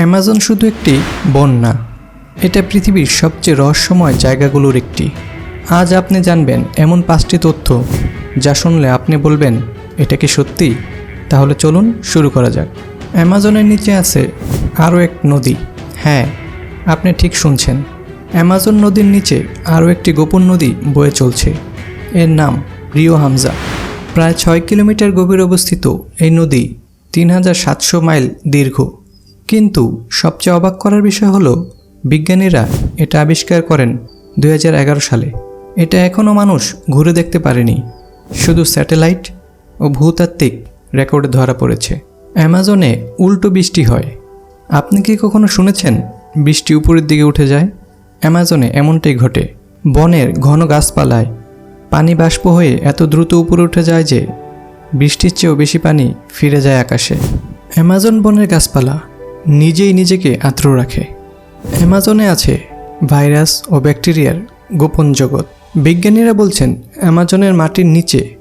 Amazon শুধু একটি বন না এটা পৃথিবীর সবচেয়ে রহস্যময় জায়গাগুলোর একটি। আজ আপনি জানবেন এমন পাঁচটি তথ্য যা শুনলে আপনি বলবেন, এটা কি সত্যি? তাহলে চলুন শুরু করা যাক। অ্যামাজনের নিচে আছে আরও এক নদী। হ্যাঁ আপনি ঠিক শুনছেন। অ্যামাজন নদীর নিচে আরও একটি গোপন নদী বয়ে চলছে। এর নাম রিও হামজা। প্রায় ছয় কিলোমিটার গভীর অবস্থিত এই নদী তিন হাজার সাতশো মাইল দীর্ঘ। কিন্তু সবচেয়ে অবাক করার বিষয় হলো, বিজ্ঞানীরা এটা আবিষ্কার করেন দু হাজার এগারো সালে। এটা এখনও মানুষ ঘুরে দেখতে পারেনি। শুধু স্যাটেলাইট ও ভূতাত্ত্বিক রেকর্ডে ধরা পড়েছে। অ্যামাজনে উল্টো বৃষ্টি হয়। আপনি কি কখনো শুনেছেন, বৃষ্টি উপরের দিকে উঠে যায়? অ্যামাজনে এমনটাই ঘটে। বনের ঘন গাছপালায় পানি বাষ্প হয়ে এত দ্রুত উপরে উঠে যায় যে, বৃষ্টির চেয়েও বেশি পানি ফিরে যায় আকাশে। অ্যামাজন বনের গাছপালা নিজেই নিজেকে আত্র রাখে। অ্যামাজনে আছে ভাইরাস ও ব্যাকটেরিয়ার গোপন জগৎ। বিজ্ঞানীরা বলছেন, অ্যামাজনের মাটির নিচে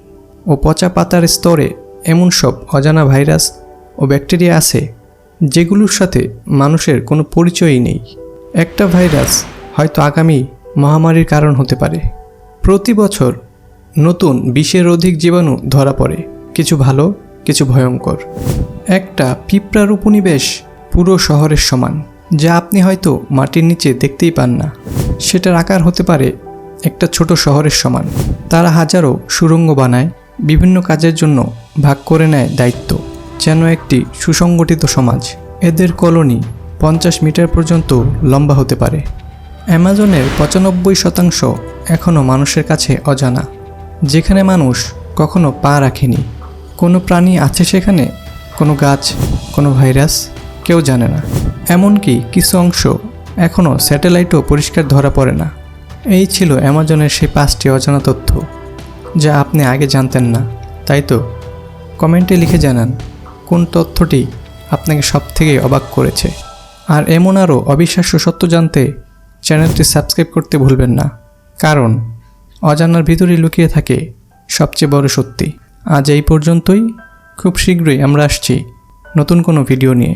ও পচা পাতার স্তরে এমন সব অজানা ভাইরাস ও ব্যাকটেরিয়া আছে, যেগুলোর সাথে মানুষের কোনো পরিচয়ই নেই। একটা ভাইরাস হয়তো আগামী মহামারীর কারণ হতে পারে। প্রতি বছর নতুন বিশের অধিক জীবাণু ধরা পড়ে, কিছু ভালো, কিছু ভয়ঙ্কর। একটা পিঁপড়ার উপনিবেশ পুরো শহরের সমান, যা আপনি হয়তো মাটির নিচে দেখতেই পান না। সেটার আকার হতে পারে একটা ছোট শহরের সমান। তারা হাজারো সুড়ঙ্গ বানায়, বিভিন্ন কাজের জন্য ভাগ করে নেয় দায়িত্ব, যেন একটি সুসংগঠিত সমাজ। এদের কলোনি পঞ্চাশ মিটার পর্যন্ত লম্বা হতে পারে। অ্যামাজনের পঁচানব্বই শতাংশ এখনও মানুষের কাছে অজানা, যেখানে মানুষ কখনো পা রাখেনি। কোনো প্রাণী আছে সেখানে? কোনো গাছ? কোনো ভাইরাস? কেউ জানে না। এমনকি কিছু অংশ এখনও স্যাটেলাইটও পরিষ্কার ধরা পড়ে না। এই ছিল অ্যামাজনের সেই পাঁচটি অজানা তথ্য, যা আপনি আগে জানতেন না। তাই তো? কমেন্টে লিখে জানান, কোন তথ্যটি আপনাকে সব সবথেকে অবাক করেছে। আর এমন আরও অবিশ্বাস্য সত্য জানতে চ্যানেলটি সাবস্ক্রাইব করতে ভুলবেন না, কারণ অজানার ভিতরেই লুকিয়ে থাকে সবচেয়ে বড় সত্যি। আজ এই পর্যন্তই। খুব শীঘ্রই আমরা আসছি নতুন কোনো ভিডিও নিয়ে।